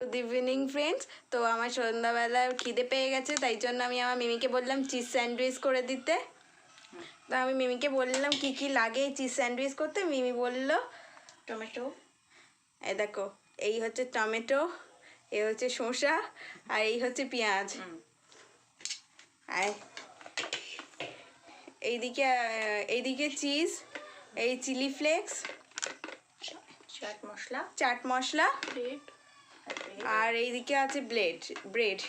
Good evening friends তো আমার সন্ধ্যাবেলা খিদে পেয়ে গেছে তাই জন্য আমি আমার মিমিকে বললাম চিজ স্যান্ডউইচ করে দিতে। তো আমি মিমিকে বললাম কি কি লাগে চিজ স্যান্ডউইচ করতে মিমি বলল টমেটো এই দেখো এই হচ্ছে টমেটো এই হচ্ছে শসা আর এই হচ্ছে পেঁয়াজ। আর এইদিকে এইদিকে চিজ এই chilli flakes chaat masala. Chaat masala bread আর এইদিকে আছে ব্রেড ব্রেড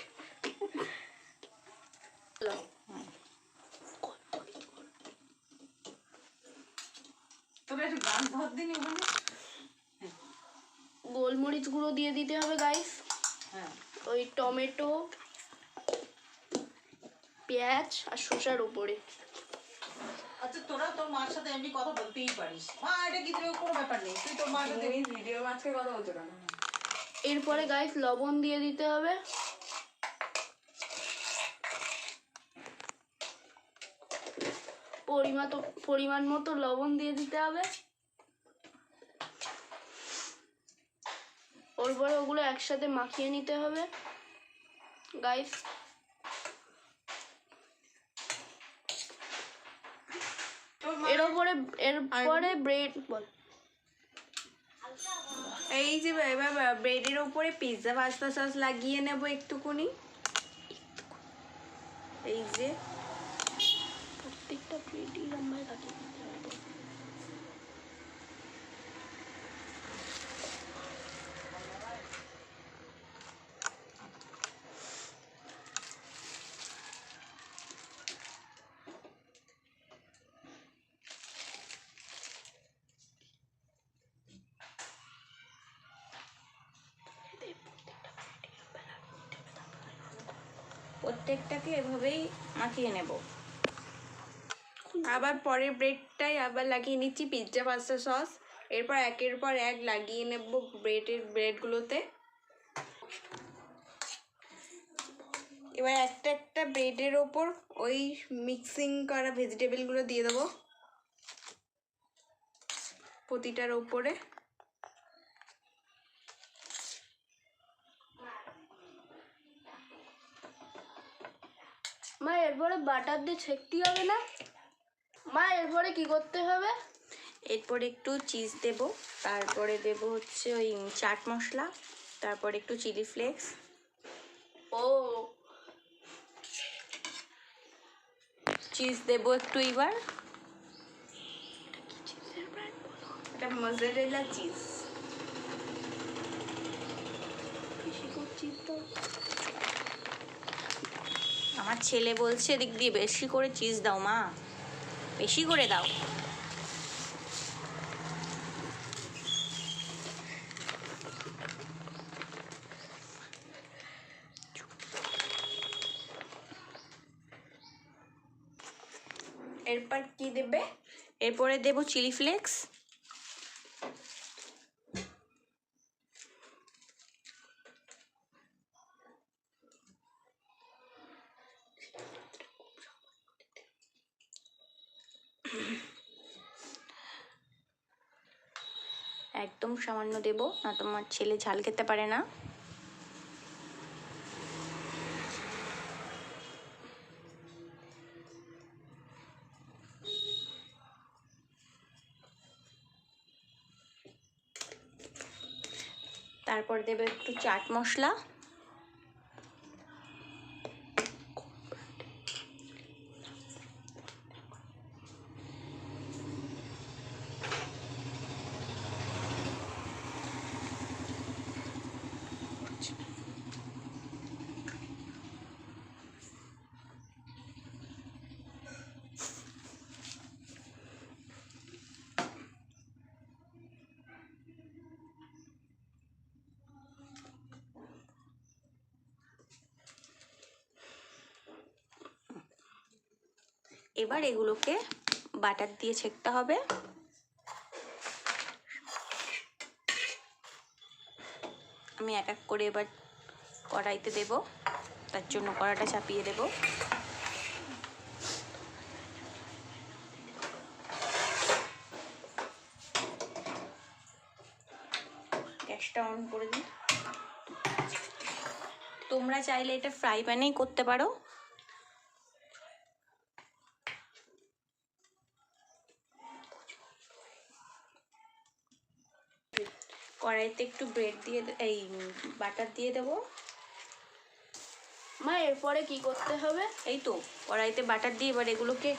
গোলমরিচ গুঁড়ো দিয়ে দিতে হবে গাইস হ্যাঁ। ওই টমেটো পেঁয়াজ আর শসার উপরে। আচ্ছা তোরা তোর মার সাথে এমনি কথা বলতেই পারিস। মা এটা কিছু কোনো ব্যাপার নেই? তুই তোর মার সাথে ভিডিও মাঝকে কথা বলছো কেন? এরপরে গাইস লবণ দিয়ে দিতে হবে। পরিমাণ পরিমাণ মতো লবণ দিয়ে দিতে হবে। ওরপরে ওগুলো একসাথে মাখিয়ে নিতে হবে। গাইস এর ওপরে এরপরে ব্রেড বল। এই যে এবার ব্রেডের উপরে পিৎজা পাস্তা সস লাগিয়ে নেব একটুকুনি এই যে প্রত্যেকটা ব্রেডই লম্বায় লাগিয়ে প্রত্যেকটাকে এভাবেই মাখিয়ে নেব। আবার পরের ব্রেডটাই আবার লাগিয়ে নিচ্ছি পিৎজা পাস্তা সস। এরপর একের পর এক লাগিয়ে নেব ব্রেডের ব্রেডগুলোতে। এবার একটা একটা ব্রেডের ওপর ওই মিক্সিং করা ভেজিটেবলগুলো দিয়ে দেবো। প্রতিটার ওপরে। মা এরপরে বাটার দিয়ে ছেঁকতে হবে না? মা এরপরে কি করতে হবে? এরপরে একটু চিজ দেব তারপরে দেব হচ্ছে ওই চাট মশলা তারপরে একটু চিলি ফ্লেক্স ও। চিজ দেব একটু এবার। এটা মজারেলা চিজ বেশি করছি তো আমার ছেলে বলছে, এদিক দিয়ে বেশি করে চিজ দাও মা। বেশি করে দাও। এরপর কি দেবে? এরপরে দেব চিলি ফ্লেক্স একদম সামান্য দেব, না তোমার ছেলে ঝাল খেতে পারে না। তারপর দেবে একটু চাট মশলা। এবার এগুলোকে বাটার দিয়ে ছেঁকতে হবে। আমি এক এক করে এবার কড়াইতে দেব। তার জন্য কড়াটা চাপিয়ে দেব। গ্যাসটা অন করে দিই। তোমরা চাইলে এটা ফ্রাই প্যানেই করতে পারো। কড়াইতে একটু ব্রেড দিয়ে এই বাটার দিয়ে দেবো। মা, এরপরে কি করতে হবে? এই তো, কড়াইতে বাটার দিয়ে এবার এগুলোকে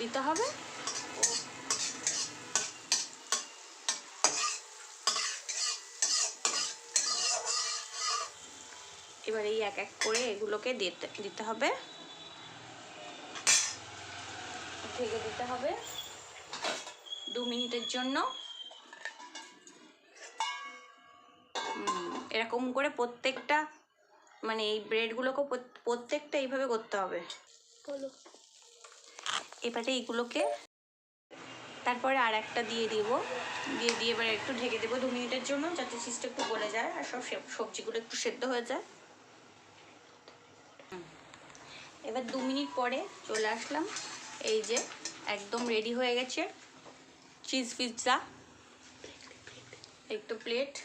দিতে হবে। এবার এই এক এক করে এগুলোকে দিতে দিতে হবে। ঢেকে দিতে হবে। দু মিনিটের জন্য। এরকম করে প্রত্যেকটা মানে এই ব্রেডগুলোকে প্রত- প্রত্যেকটা এইভাবে করতে হবে। বলো। এবারে এইগুলোকে তারপরে আর একটা দিয়ে দিব। দিয়ে দিয়ে এবার একটু ঢেকে দেবো দু মিনিটের জন্য যাতে চিজটা একটু গলে যায় আর সব সে- সবজিগুলো একটু সেদ্ধ হয়ে যায়। এবার দু মিনিট পরে চলে আসলাম। এই যে একদম রেডি হয়ে গেছে। চিজ পিৎজা একটু প্লেট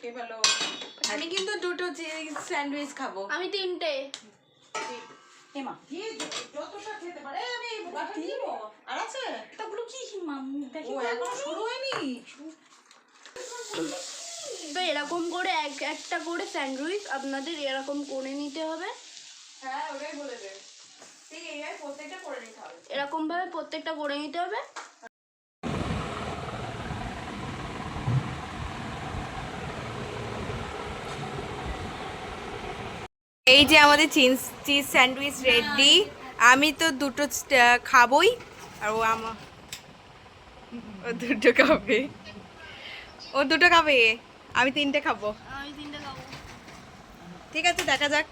কে বলো আমি কিন্তু দুটো স্যান্ডউইচ খাব। আমি তিনটে। এমা। যতটা খেতে পারে আমি বাটা দিব আর আছে তাগুলো কি মাম দেখি ও শুরু হয়নি? তো এরকম করে এক একটা করে স্যান্ডউইচ আপনাদের এরকম করে নিতে হবে। হ্যাঁ ওটাই বলে দে। ঠিক এইভাবে প্রত্যেকটা করে নিতে হবে। এরকম ভাবে প্রত্যেকটা করে নিতে হবে। এই যে আমাদের চিজ চিজ স্যান্ডউইচ রেডি। আমি তো দুটো খাবোই আর ও আমার ও দুটো খাবে। ও দুটো খাবে? আমি তিনটে খাব। আমি তিনটে খাব। ঠিক আছে দেখা যাক।